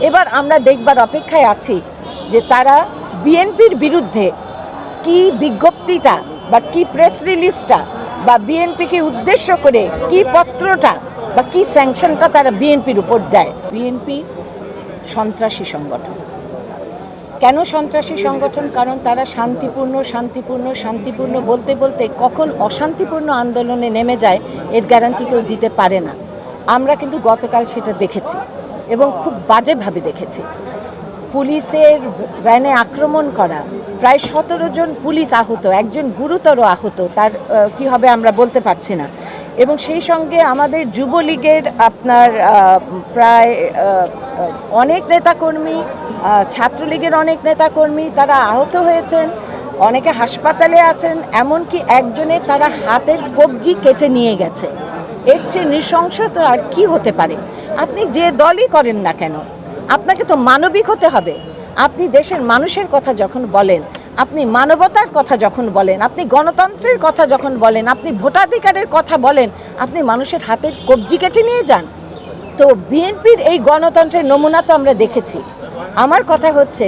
এবার আমরা দেখবার অপেক্ষায় আছি যে তারা বিএনপির বিরুদ্ধে কি বিজ্ঞপ্তিটা বা কি প্রেস রিলিজটা বা বিএনপিকে উদ্দেশ্য করে কি পত্রটা বা কি স্যাংশনটা তারা বিএনপির উপর দেয়? বিএনপি সন্ত্রাসী সংগঠন। কেন সন্ত্রাসী সংগঠন? কারণ তারা শান্তিপূর্ণ শান্তিপূর্ণ শান্তিপূর্ণ বলতে বলতে কখন অশান্তিপূর্ণ আন্দোলনে নেমে যায় এর গ্যারান্টি কেউ দিতে পারে না। আমরা কিন্তু গতকাল সেটা দেখেছি। এবং খুব বাজেভাবে দেখেছি। পুলিশের ভ্যানে আক্রমণ করা, প্রায় সতেরো জন পুলিশ আহত, একজন গুরুতর আহত, তার কি হবে আমরা বলতে পারছি না। এবং সেই সঙ্গে আমাদের যুবলীগের আপনার প্রায় অনেক নেতাকর্মী ছাত্রলীগের অনেক নেতাকর্মী তারা আহত হয়েছেন, অনেকে হাসপাতালে আছেন, এমনকি একজনের তারা হাতের কবজি কেটে নিয়ে গেছে। এর চেয়ে নৃশংসতা আর কি হতে পারে? আপনি যে দলই করেন না কেন, আপনাকে তো মানবিক হতে হবে। আপনি দেশের মানুষের কথা যখন বলেন, আপনি মানবতার কথা যখন বলেন, আপনি গণতন্ত্রের কথা যখন বলেন, আপনি ভোটাধিকারের কথা বলেন, আপনি মানুষের হাতের কবজি কেটে নিয়ে যান। তো বিএনপির এই গণতন্ত্রের নমুনা তো আমরা দেখেছি। আমার কথা হচ্ছে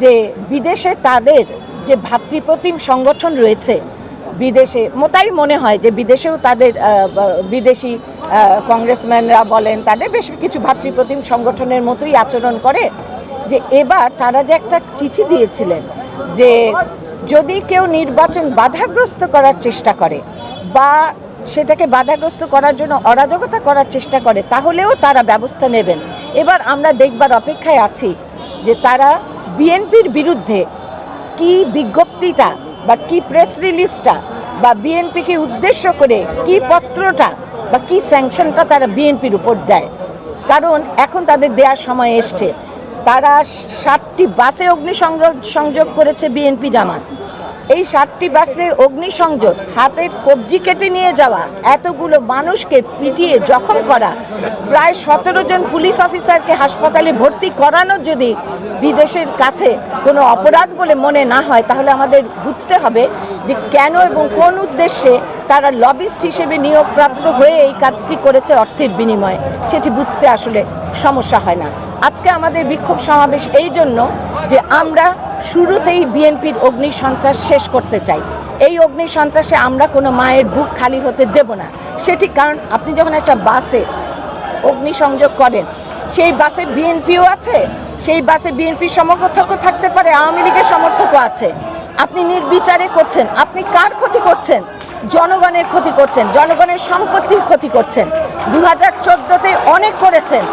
যে বিদেশে তাদের যে ভাতৃপ্রতিম সংগঠন রয়েছে, বিদেশে মোতাই মনে হয় যে বিদেশেও তাদের বিদেশি কংগ্রেসম্যানরা বলেন, তাদের বেশ কিছু ভাতৃপ্রতিম সংগঠনের মতোই আচরণ করে যে এবার তারা যে একটা চিঠি দিয়েছিলেন যে যদি কেউ নির্বাচন বাধাগ্রস্ত করার চেষ্টা করে বা সেটাকে বাধাগ্রস্ত করার জন্য অরাজকতা করার চেষ্টা করে, তাহলেও তারা ব্যবস্থা নেবেন। এবার আমরা দেখবার অপেক্ষায় আছি যে তারা বিএনপির বিরুদ্ধে কি বিজ্ঞপ্তিটা বা কি প্রেস রিলিজটা বা বিএনপিকে উদ্দেশ্য করে কি পত্রটা বা কি স্যাংশনটা তারা বিএনপির উপর দেয়? কারণ এখন তাদের দেওয়ার সময় এসছে। তারা ষাটটি বাসে অগ্নিসংযোগ, সংযোগ করেছে বিএনপি জামাত। এই সাতটি বাসে অগ্নিসংযোগ, হাতের কবজি কেটে নিয়ে যাওয়া, এতগুলো মানুষকে পিটিয়ে জখম করা, প্রায় সতেরো জন পুলিশ অফিসারকে হাসপাতালে ভর্তি করানো যদি বিদেশের কাছে কোনো অপরাধ বলে মনে না হয়, তাহলে আমাদের বুঝতে হবে যে কেন এবং কোন উদ্দেশ্যে তারা লবিস্ট হিসেবে নিয়োগপ্রাপ্ত হয়ে এই কাজটি করেছে অর্থের বিনিময়ে। সেটি বুঝতে আসলে সমস্যা হয় না। আজকে আমাদের বিক্ষোভ সমাবেশ এই জন্য যে আমরা শুরুতেই বিএনপির অগ্নি সন্ত্রাস শেষ করতে চাই। এই অগ্নি সন্ত্রাসে আমরা কোনো মায়ের বুক খালি হতে দেব না। সেটি কারণ আপনি যখন একটা বাসে অগ্নিসংযোগ করেন, সেই বাসে বিএনপিও আছে, সেই বাসে বিএনপির সমর্থকও থাকতে পারে, আওয়ামী লীগের সমর্থকও আছে। আপনি নির্বিচারে করছেন, আপনি কার ক্ষতি করছেন? জনগণের ক্ষতি করছেন, জনগণের সম্পত্তির ক্ষতি করছেন। দু হাজার চোদ্দোতে অনেক করেছেন।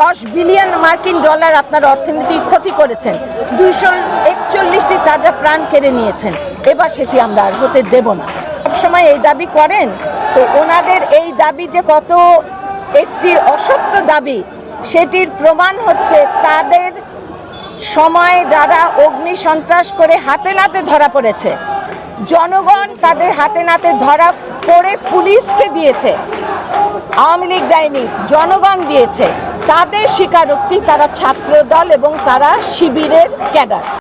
দশ বিলিয়ন মার্কিন ডলার আপনার অর্থনীতি ক্ষতি করেছেন। দুইশো একচল্লিশটি তাজা প্রাণ কেড়ে নিয়েছেন। এবার সেটি আমরা আর হতে দেব না। সবসময় এই দাবি করেন, তো ওনাদের এই দাবি যে কত একটি অসত্য দাবি, সেটির প্রমাণ হচ্ছে তাদের সময় যারা অগ্নি সন্ত্রাস করে হাতে নাতে ধরা পড়েছে। জনগণ তাদের হাতে নাতে ধরা পড়ে পুলিশকে দিয়েছে। আওয়ামী লীগ দেয়নি, জনগণ দিয়েছে। তাদের স্বীকারোক্তি, তারা ছাত্র দল এবং তারা শিবিরের ক্যাডার।